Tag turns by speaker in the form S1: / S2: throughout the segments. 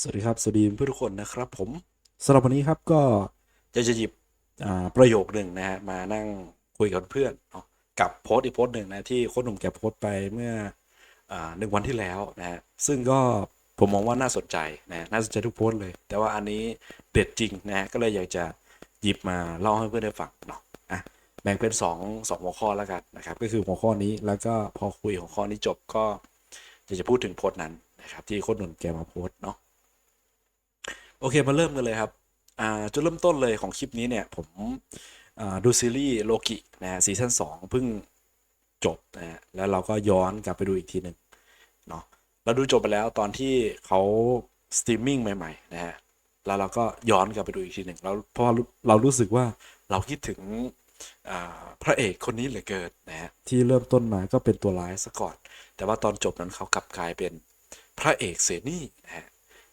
S1: สวัสดีครับ สวัสดีเพื่อนทุกคนนะครับผมสำหรับวันนี้ครับก็จะจะหยิบประโยคหนึ่งนะฮะมานั่งคุยกับเพื่อนกับโพสต์อีกโพสต์หนึ่งนะที่โค้ชหนุ่มแกโพสต์ไปเมื่ออหนึ่งวันที่แล้วนะฮะซึ่งก็ผมมองว่าน่าสนใจนะน่าสนใจทุกโพสต์เลย แต่ว่าอันนี้เด็ดจริงนะฮะก็เลยอยากจะหยิบมาเล่าให้เพื่อนได้ฟังเนาะอะแบ่งเป็นสองสองหัวข้อแล้วกันนะครับก็คือหัวข้อนี้แล้วก็พอคุยหัวข้อนี้จบก็อยากจะพูดถึงโพสต์นั้นนะครับที่โค้ชหนุ่มแกมาโพสต์เนาะ โอเค มาเริ่มกันเลยครับอ่าจุดเริ่มต้นเลยของคลิปนี้เนี่ย ผมดูซีรีส์โลกินะฮะซีซั่นสองเพิ่งจบนะฮะแล้วเราก็ย้อนกลับไปดูอีกทีหนึ่งเนาะเราดูจบไปแล้วตอนที่เขาสตรีมมิ่งใหม่ๆนะฮะแล้วเราก็ย้อนกลับไปดูอีกทีหนึ่งแล้วเพราะเรารู้สึกว่าเราคิดถึงพระเอกคนนี้เหลือเกินนะฮะที่เริ่มต้นมาก็เป็นตัวร้ายซะก่อน แต่ว่าตอนจบนั้นเขากลับกลายเป็นพระเอกเสนีนะฮะ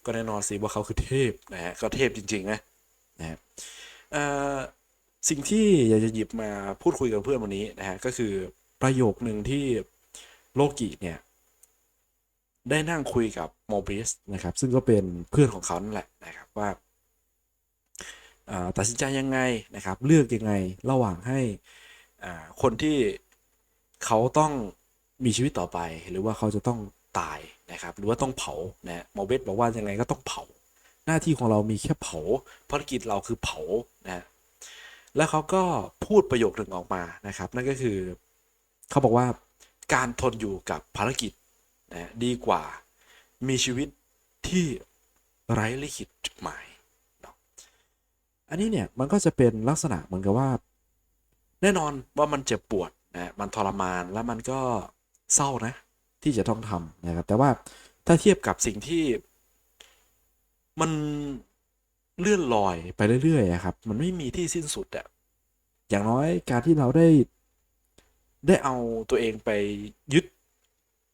S1: ก็แน่นอนสิว่าเขาคือเทพนะฮะก็เทพจริง ๆ นะนะฮะสิ่งที่อยากจะหยิบมาพูดคุยกับเพื่อนวันนี้นะฮะก็คือประโยคหนึ่งที่โลกิเนี่ยได้นั่งคุยกับโมบิสนะครับ ซึ่งก็เป็นเพื่อนของเขานั่นแหละนะครับว่าตัดสินใจยังไงนะครับ เลือกยังไงระหว่างให้คนที่เขาต้องมีชีวิตต่อไป หรือว่าเขาจะต้องตาย นะครับหรือว่าต้องเผานะโมเบสบอกว่ายังไงก็ต้องเผา หน้าที่ของเรามีแค่เผาภารกิจเราคือเผานะแล้วเขาก็พูดประโยคหนึ่งออกมานะครับ นั่นก็คือเขาบอกว่าการทนอยู่กับภารกิจนะดีกว่า มีชีวิตที่ไร้ลิขิตจุดหมายอันนี้เนี่ยมันก็จะเป็นลักษณะเหมือนกับว่า แน่นอนว่ามันเจ็บปวดนะมันทรมานแล้วมันก็เศร้านะ ที่จะต้องทำนะครับ แต่ว่าถ้าเทียบกับสิ่งที่มันเลื่อนลอยไปเรื่อยๆอะครับ มันไม่มีที่สิ้นสุดอะอย่างน้อยการที่เราได้ได้เอาตัวเองไปยึด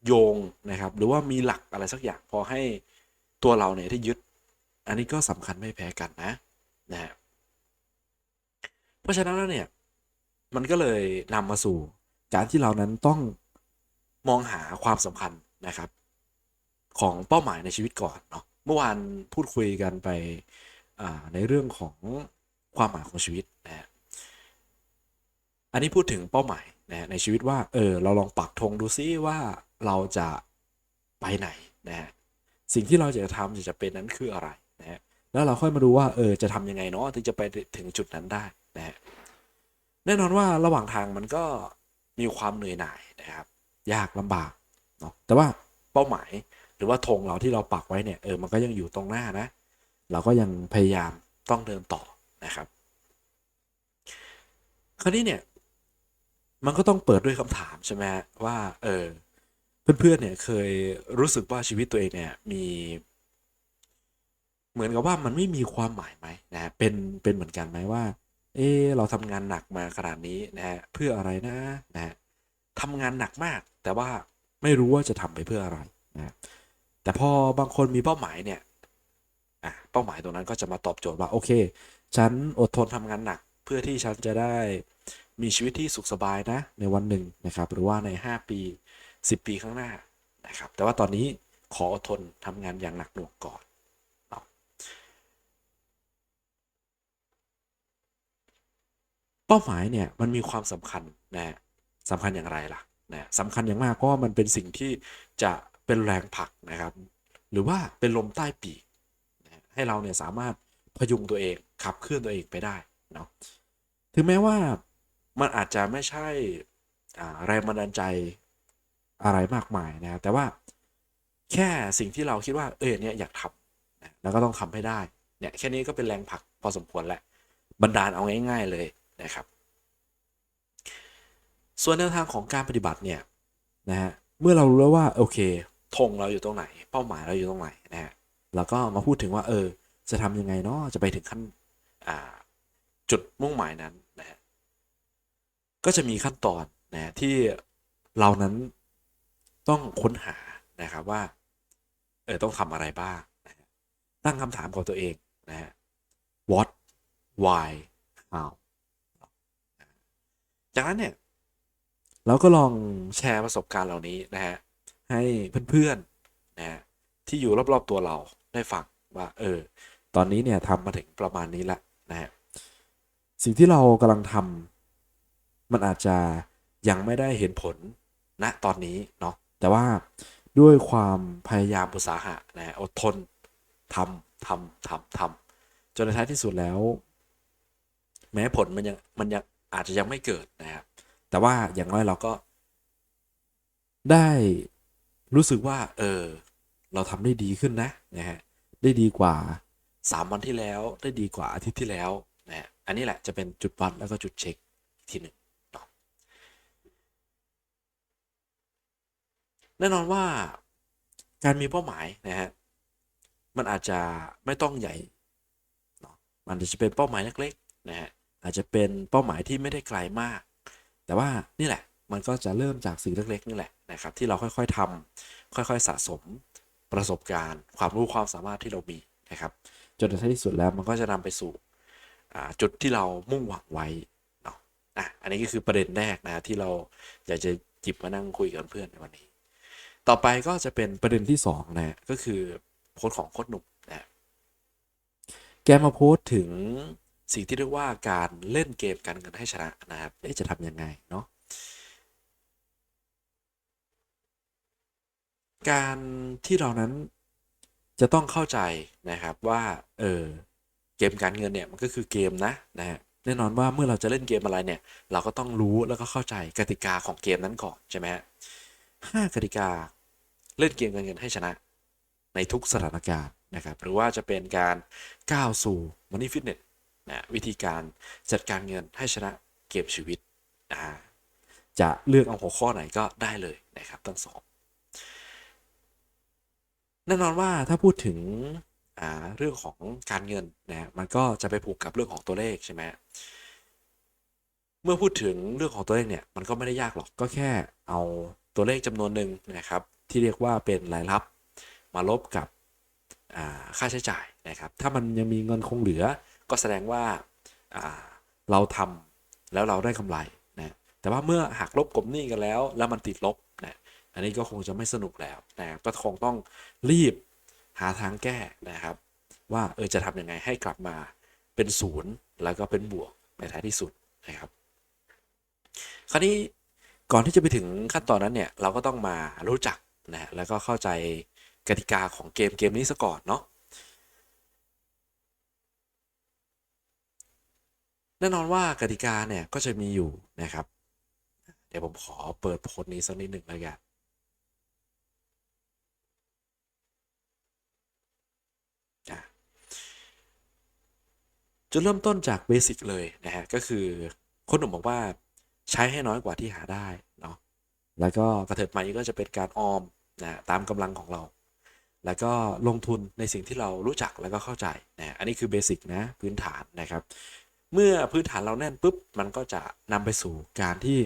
S1: โยงนะครับ หรือว่ามีหลักอะไรสักอย่างพอให้ตัวเราเนี่ยได้ยึด อันนี้ก็สำคัญไม่แพ้กันนะนะฮะเพราะฉะนั้นแล้วเนี่ย มันก็เลยนำมาสู่การที่เรานั้นต้อง มองหาความสำคัญนะครับ ของเป้าหมายในชีวิตก่อนเนาะเมื่อวานพูดคุยกันไปในเรื่องของความหมายของชีวิตนะอันนี้พูดถึงเป้าหมายนะในชีวิตว่าเออเราลองปักธงดูซิว่าเราจะไปไหนนะฮะสิ่งที่เราจะทำจะเป็นนั้นคืออะไรนะฮะแล้วเราค่อยมาดูว่าเออจะทำยังไงเนาะถึงจะไปถึงจุดนั้นได้นะฮะแน่นอนว่าระหว่างทางมันก็มีความเหนื่อยหน่ายนะครับ ยากลำบากเนาะแต่ว่าเป้าหมายหรือว่าธงเราที่เราปักไว้เนี่ยเออมันก็ยังอยู่ตรงหน้านะ เราก็ยังพยายามต้องเดินต่อนะครับ คราวนี้เนี่ย มันก็ต้องเปิดด้วยคำถามใช่ไหมว่า เออเพื่อนๆเนี่ยเคยรู้สึกว่าชีวิตตัวเองเนี่ยมีเหมือนกับว่ามันไม่มีความหมายไหมนะเป็นเป็นเหมือนกันไหมว่า เออเราทำงานหนักมาขนาดนี้นะฮะเพื่ออะไรนะนะฮะ ทำงานหนักมาก แต่ว่าไม่รู้ว่าจะทำไปเพื่ออะไรนะแต่พอบางคนมีเป้าหมายเนี่ยอะเป้าหมายตรงนั้นก็จะมาตอบโจทย์ว่าโอเค ฉันอดทนทำงานหนัก เพื่อที่ฉันจะได้มีชีวิตที่สุขสบายนะในวันหนึ่งนะครับ หรือว่าใน 5 ปี 10 ปีข้างหน้านะครับ แต่ว่าตอนนี้ขออดทนทำงานอย่างหนักหน่วงก่อนเนาะเป้าหมายเนี่ยมันมีความสำคัญนะฮะ สำคัญอย่างไรล่ะนะสำคัญอย่างมากเพราะว่ามันเป็นสิ่งที่จะเป็นแรงผลักนะครับ หรือว่าเป็นลมใต้ปีกนะให้เราเนี่ยสามารถพยุงตัวเองขับเคลื่อนตัวเองไปได้เนาะถึงแม้ว่ามันอาจจะไม่ใช่แรงบันดาลใจอะไรมากมายนะครับแต่ว่าแค่สิ่งที่เราคิดว่าเออเนี่ยอยากทำนะแล้วก็ต้องทำให้ได้เนี่ยแค่นี้ก็เป็นแรงผลักพอสมควรแหละบันดาลเอาง่าย ๆเลยนะครับ ส่วนแนวทางของการปฏิบัติเนี่ยนะฮะเมื่อเรารู้แล้วว่าโอเคธงเราอยู่ตรงไหน เป้าหมายเราอยู่ตรงไหนนะฮะเราก็มาพูดถึงว่าเออจะทำยังไงเนาะจะไปถึงขั้นอ่าจุดมุ่งหมายนั้นนะฮะก็จะมีขั้นตอนนะฮะที่เรานั้นต้องค้นหานะครับว่าเออต้องทำอะไรบ้างนะฮะตั้งคำถามกับตัวเองนะฮะ what why how จากนั้นเนี่ย เราก็ลองแชร์ประสบการณ์เหล่านี้นะฮะให้เพื่อนๆนะฮะที่อยู่รอบๆตัวเราได้ฟังว่าเออตอนนี้เนี่ยทำมาถึงประมาณนี้ละนะฮะสิ่งที่เรากำลังทำมันอาจจะยังไม่ได้เห็นผลณตอนนี้เนาะแต่ว่าด้วยความพยายามอุตสาหะนะฮะอดทนทำทำทำทำจนในท้ายที่สุดแล้ว แม้ผลมันยังมันยังอาจจะยังไม่เกิดนะครับ แต่ว่าอย่างน้อยเราก็ ได้รู้สึกว่า เออ เราทำได้ดีขึ้นนะนะฮะได้ดีกว่าสามวันที่แล้ว ได้ดีกว่าอาทิตย์ที่แล้วนะฮะอันนี้แหละจะเป็นจุดวัดแล้วก็จุดเช็คอีกทีหนึ่งนะแน่นอนว่าการมีเป้าหมายนะฮะมันอาจจะไม่ต้องใหญ่เนาะมันอาจจะเป็นเป้าหมายเล็กๆนะฮะอาจจะเป็นเป้าหมายที่ไม่ได้ไกลมาก แต่ว่านี่แหละมันก็จะเริ่มจากสิ่งเล็กๆนี่แหละนะครับที่เราค่อยๆทำค่อยๆสะสมประสบการณ์ ความรู้ความสามารถที่เรามีนะครับ จนในที่สุดแล้วมันก็จะนำไปสู่จุดที่เรามุ่งหวังไว้เนาะอะอันนี้ก็คือประเด็นแรกนะที่เราอยากจะหยิบมานั่งคุยกับเพื่อนในวันนี้ ต่อไปก็จะเป็นประเด็นที่สองนะก็คือโพสของโค้ชหนุ่มนะแกมาโพสถึง สิ่งที่เรียกว่าการเล่นเกมการเงินให้ชนะนะครับจะทำยังไงเนาะการที่เรานั้นจะต้องเข้าใจนะครับว่าเออเกมการเงินเนี่ยมันก็คือเกมนะนะฮะแน่นอนว่าเมื่อเราจะเล่นเกมอะไรเนี่ยเราก็ต้องรู้แล้วก็เข้าใจกติกาของเกมนั้นก่อนใช่ไหมฮะห้ากติกาเล่นเกมการเงินให้ชนะ ในทุกสถานการณ์นะครับหรือว่าจะเป็นการก้าวสู่มัน นะวิธีการจัดการเงินให้ชนะเกมชีวิตอ่าจะเลือกเอาหัวข้อไหนก็ได้เลยนะครับทั้งสองแน่นอนว่าถ้าพูดถึงเรื่องของการเงินนะมันก็จะไปผูกกับเรื่องของตัวเลขใช่ไหมเมื่อพูดถึงเรื่องของตัวเลขเนี่ยมันก็ไม่ได้ยากหรอกก็แค่เอาตัวเลขจำนวนหนึ่งนะครับ ที่เรียกว่าเป็นรายรับมาลบกับค่าใช้จ่ายนะครับ ถ้ามันยังมีเงินคงเหลือ ก็แสดงว่าเราทำแล้วเราได้กำไรนะแต่ว่าเมื่อหักลบกลบหนี้กันแล้ว แล้วมันติดลบนะอันนี้ก็คงจะไม่สนุกแล้วนะก็คงต้องรีบหาทางแก้นะครับ ว่าเออจะทำยังไงให้กลับมาเป็นศูนย์แล้วก็เป็นบวกในท้ายที่สุดนะครับ คราวนี้ก่อนที่จะไปถึงขั้นตอนนั้นเนี่ยเราก็ต้องมารู้จักนะแล้วก็เข้าใจกติกาของเกมเกมนี้ซะก่อนเนาะ แน่นอนว่ากติกาเนี่ยก็จะมีอยู่นะครับ เดี๋ยวผมขอเปิดโพสต์นี้สักนิดหนึ่งแล้วกันจุดเริ่มต้นจากเบสิกเลยนะฮะก็คือคนหนุ่มบอกว่าใช้ให้น้อยกว่าที่หาได้เนาะแล้วก็กระเถิบมาอีกก็จะเป็นการออมนะตามกำลังของเรา แล้วก็ลงทุนในสิ่งที่เรารู้จักแล้วก็เข้าใจนะอันนี้คือเบสิกนะพื้นฐานนะครับ เมื่อพื้นฐานเราแน่นปุ๊บมันก็จะนำไปสู่การที่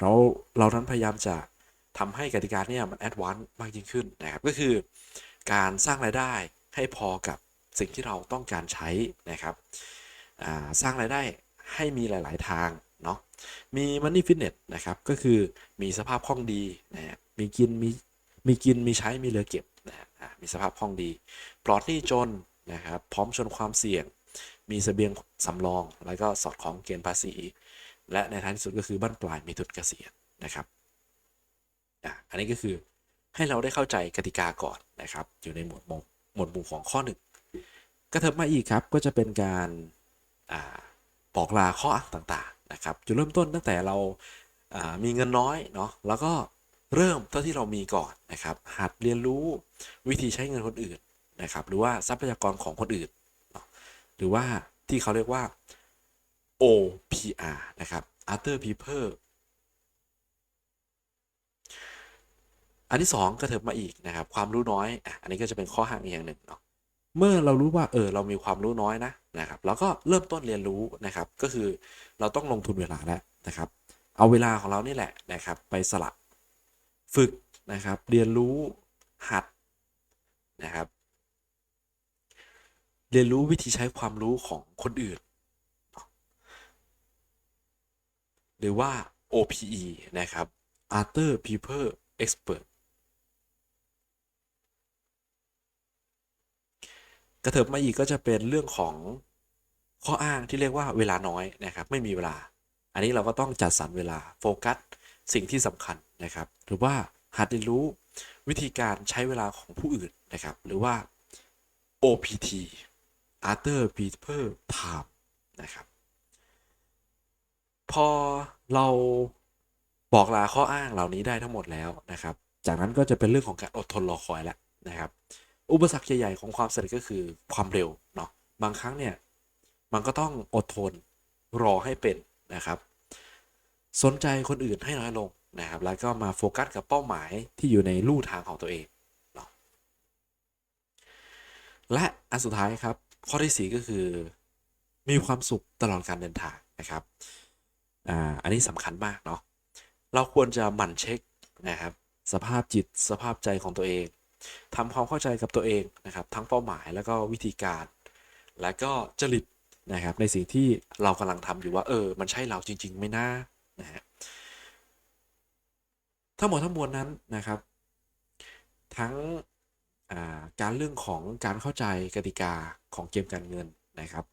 S1: เราเรานั้นพยายามจะทำให้กติกาเนี่ยมันแอดวานซ์มากยิ่งขึ้นนะครับก็คือ การสร้างรายได้ให้พอกับสิ่งที่เราต้องการใช้นะครับสร้างรายได้ให้มีหลาย ๆ ทางเนาะมี Money Fitness นะครับก็คือมีสภาพคล่องดีนะมีกินมีมีกินมีใช้มีเหลือเก็บนะฮะมีสภาพคล่องดี ปลอดหนี้จนนะครับพร้อมชนความเสี่ยง มีสเสบียงสำรอง แล้วก็สอดคล้องเกณฑ์ภาษี และในท้ายสุดก็คือบ้านปลายมีทุนเกษียณนะครับอะอันนี้ก็คือให้เราได้เข้าใจกติกาก่อนนะครับ อยู่ในหมวดหมู่หมวดหมู่ของข้อหนึ่งก็เถิบมาอีกครับก็จะเป็นการบอกลาข้ออ้างต่างๆนะครับจุดเริ่มต้นตั้งแต่เรามีเงินน้อยเนาะแล้วก็เริ่มเท่าที่เรามีก่อนนะครับหัดเรียนรู้วิธีใช้เงินคนอื่นนะครับ หรือว่าทรัพยากรของคนอื่น หรือว่าที่เขาเรียกว่า OPR นะครับ other people อันที่ 2 ก็เถิบมาอีกนะครับความรู้น้อยออันนี้ก็จะเป็นข้อห่างอีกอย่างหนึ่งเนาะเมื่อเรารู้ว่าเออเรามีความรู้น้อยนะนะครับเราก็เริ่มต้นเรียนรู้นะครับ ก็คือเราต้องลงทุนเวลาแล้วนะครับ เอาเวลาของเรานี่แหละนะครับ ไปสละฝึกนะครับ เรียนรู้หัดนะครับ เรียนรู้วิธีใช้ความรู้ของคนอื่น หรือว่า OPE นะครับ Other People Expert กระเถิบมาอีกก็จะเป็นเรื่องของข้ออ้างที่เรียกว่าเวลาน้อยนะครับ ไม่มีเวลา อันนี้เราก็ต้องจัดสรรเวลาโฟกัสสิ่งที่สำคัญนะครับ หรือว่าหัดเรียนรู้วิธีการใช้เวลาของผู้อื่นนะครับ หรือว่า OPT Other People Time นะครับ พอเราบอกลาข้ออ้างเหล่านี้ได้ทั้งหมดแล้วนะครับ จากนั้นก็จะเป็นเรื่องของการอดทนรอคอยแล้วนะครับ อุปสรรคใหญ่ๆของความสำเร็จก็คือความเร็วเนาะ บางครั้งเนี่ยมันก็ต้องอดทนรอให้เป็นนะครับ สนใจคนอื่นให้น้อยลงนะครับ แล้วก็มาโฟกัสกับเป้าหมายที่อยู่ในลู่ทางของตัวเองเนาะและอันสุดท้ายครับ ข้อที่ 4 ก็คือ มีความสุขตลอดการเดินทางนะครับอ่าอันนี้สำคัญมากเนาะเราควรจะหมั่นเช็คนะครับ สภาพจิตสภาพใจของตัวเองทำความเข้าใจกับตัวเองนะครับ ทั้งเป้าหมายแล้วก็วิธีการ และก็จริตนะครับในสิ่งที่เรากำลังทำอยู่ว่าเออ มันใช่เราจริง ๆไหม่น่านะฮะทั้งหมดทั้งมวลนั้นนะครับ ทั้ง การเรื่องของการเข้าใจกติกาของเกมการเงินนะครับ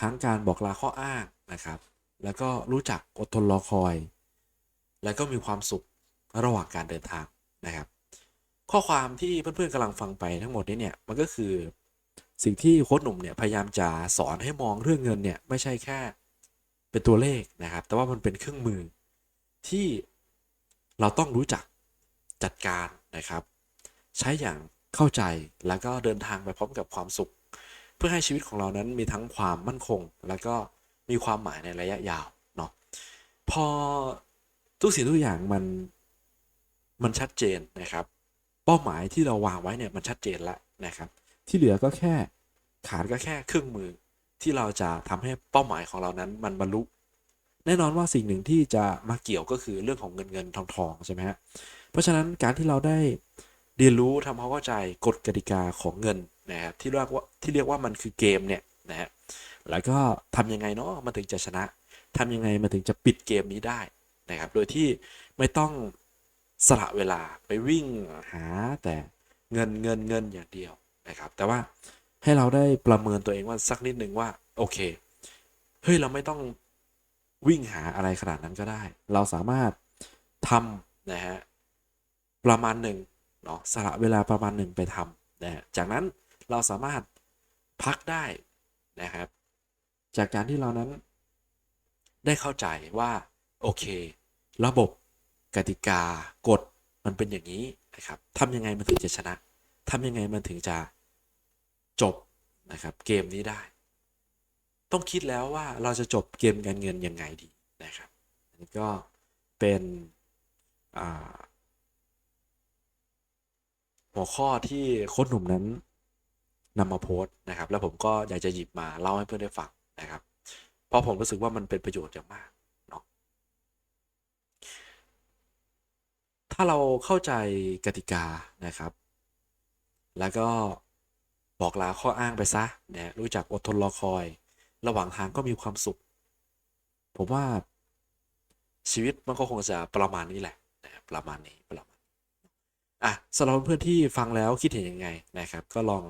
S1: ทั้งการบอกลาข้ออ้างนะครับ แล้วก็รู้จักอดทนรอคอย แล้วก็มีความสุขระหว่างการเดินทางนะครับ ข้อความที่เพื่อนๆกำลังฟังไปทั้งหมดนี้เนี่ยมันก็คือสิ่งที่โค้ชหนุ่มเนี่ยพยายามจะสอนให้มองเรื่องเงินเนี่ยไม่ใช่แค่เป็นตัวเลขนะครับ แต่ว่ามันเป็นเครื่องมือที่เราต้องรู้จักจัดการนะครับ ใช้อย่างเข้าใจแล้วก็เดินทางไปพร้อมกับความสุข เพื่อให้ชีวิตของเรานั้นมีทั้งความมั่นคง แล้วก็มีความหมายในระยะยาวเนาะพอทุกสิ่งทุกอย่างมันมันชัดเจนนะครับ เป้าหมายที่เราวางไว้เนี่ยมันชัดเจนแล้วนะครับ ที่เหลือก็แค่ขาดก็แค่เครื่องมือที่เราจะทำให้เป้าหมายของเรานั้นมันบรรลุแน่นอนว่าสิ่งหนึ่งที่จะมาเกี่ยวก็คือเรื่องของเงินเงินทองทองใช่ไหมฮะเพราะฉะนั้นการที่เราได้ เรียนรู้ทำความเข้าใจกฎกติกาของเงินนะครับที่เรียกว่าที่เรียกว่ามันคือเกมเนี่ยนะฮะแล้วก็ทำยังไงเนาะมันถึงจะชนะทำยังไงมันถึงจะปิดเกมนี้ได้นะครับโดยที่ไม่ต้องสละเวลาไปวิ่งหาแต่เงินเงินเงินอย่างเดียวนะครับ แต่ว่าให้เราได้ประเมินตัวเองว่าสักนิดหนึ่งว่า โอเคเฮ้ยเราไม่ต้องวิ่งหาอะไรขนาดนั้นก็ได้ เราสามารถทำนะฮะประมาณหนึ่ง เนาะสละเวลาประมาณหนึ่งไปทำนะฮะจากนั้นเราสามารถพักได้นะครับ จากการที่เรานั้นได้เข้าใจว่า โอเค ระบบกติกากฎมันเป็นอย่างนี้นะครับทำยังไงมันถึงจะชนะทำยังไงมันถึงจะจบนะครับ เกมนี้ได้ ต้องคิดแล้วว่าเราจะจบเกมการเงินยังไงดีนะครับอันนี้ก็เป็นอ่า หัวข้อที่โค้ชหนุ่มนั้นนำมาโพสต์นะครับ แล้วผมก็อยากจะหยิบมาเล่าให้เพื่อนได้ฟังนะครับ เพราะผมรู้สึกว่ามันเป็นประโยชน์อย่างมากเนาะถ้าเราเข้าใจกติกานะครับ แล้วก็บอกลาข้ออ้างไปซะนะรู้จักอดทนรอคอย ระหว่างทางก็มีความสุข ผมว่าชีวิตมันก็คงจะประมาณนี้แหละนะประมาณนี้ประมาณ อะสำหรับเพื่อนที่ฟังแล้วคิดเห็นยังไงนะครับ ก็ลอง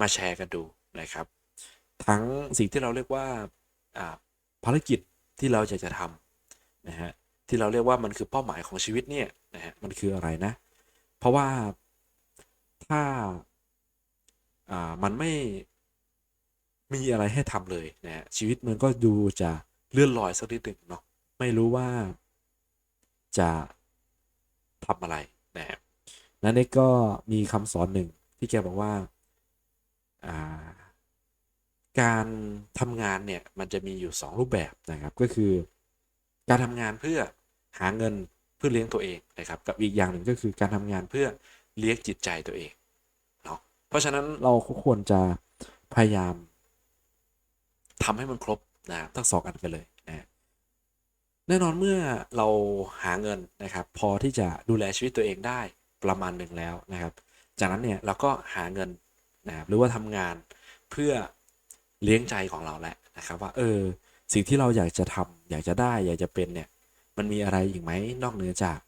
S1: มาแชร์กันดูนะครับ ทั้งสิ่งที่เราเรียกว่าภารกิจที่เราอยากจะทำนะฮะที่เราเรียกว่ามันคือเป้าหมายของชีวิตเนี่ยนะฮะมันคืออะไรนะ เพราะว่าถ้าอ่ามันไม่มีอะไรให้ทำเลยนะฮะชีวิตมันก็ดูจะเลื่อนลอยสักนิดหนึ่งเนาะไม่รู้ว่าจะทำอะไรนะฮะ นั้นเอกก็มีคำสอนหนึ่งที่แกบอกว่าอ่าการทำงานเนี่ยมันจะมีอยู่ 2 รูปแบบนะครับก็คือ การทำงานเพื่อหาเงินเพื่อเลี้ยงตัวเองนะครับกับอีกอย่างหนึ่งก็คือการทำงานเพื่อเลี้ยงจิตใจตัวเองเนาะเพราะฉะนั้นเราควรจะพยายามทำให้มันครบนะทั้งสองอันไปเลยนะแน่นอนเมื่อเราหาเงินนะครับ พอที่จะดูแลชีวิตตัวเองได้ ประมาณหนึ่งแล้วนะครับ จากนั้นเนี่ยเราก็หาเงินนะครับหรือว่าทำงานเพื่อเลี้ยงใจของเราแหละนะครับ ว่าเออสิ่งที่เราอยากจะทำอยากจะได้ อยากจะเป็นเนี่ยมันมีอะไรอีกไหมนอกเหนือจาก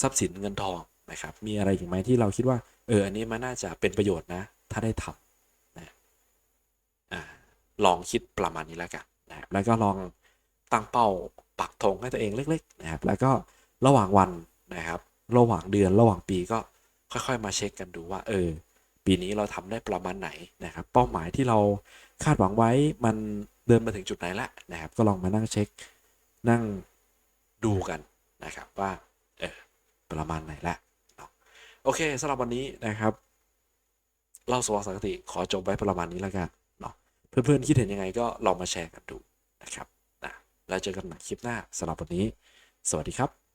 S1: ทรัพย์สินเงินทองนะครับ มีอะไรอีกไหมที่เราคิดว่าเอออันนี้มันน่าจะเป็นประโยชน์นะ ถ้าได้ทำนะอ่าลองคิดประมาณนี้แล้วกันนะครับแล้วก็ลองตั้งเป้าปักธงให้ตัวเองเล็ก ๆ นะครับ แล้วก็ระหว่างวันนะครับ ระหว่างเดือนระหว่างปีก็ค่อยๆ มาเช็คกันดูว่า เออ ปีนี้เราทำได้ประมาณไหนนะครับ เป้าหมายที่เราคาดหวังไว้มันเดินมาถึงจุดไหนแล้วนะครับ ก็ลองมานั่งเช็ค นั่งดูกันนะครับว่าเออประมาณไหนละเนาะโอเคสำหรับวันนี้นะครับเล่าสวาสังคติขอจบไว้ประมาณนี้แล้วกันเนาะเพื่อนๆคิดเห็นยังไงก็ลองมาแชร์กันดูนะครับนะแล้วเจอกันใหม่คลิปหน้าสำหรับวันนี้ สวัสดีครับ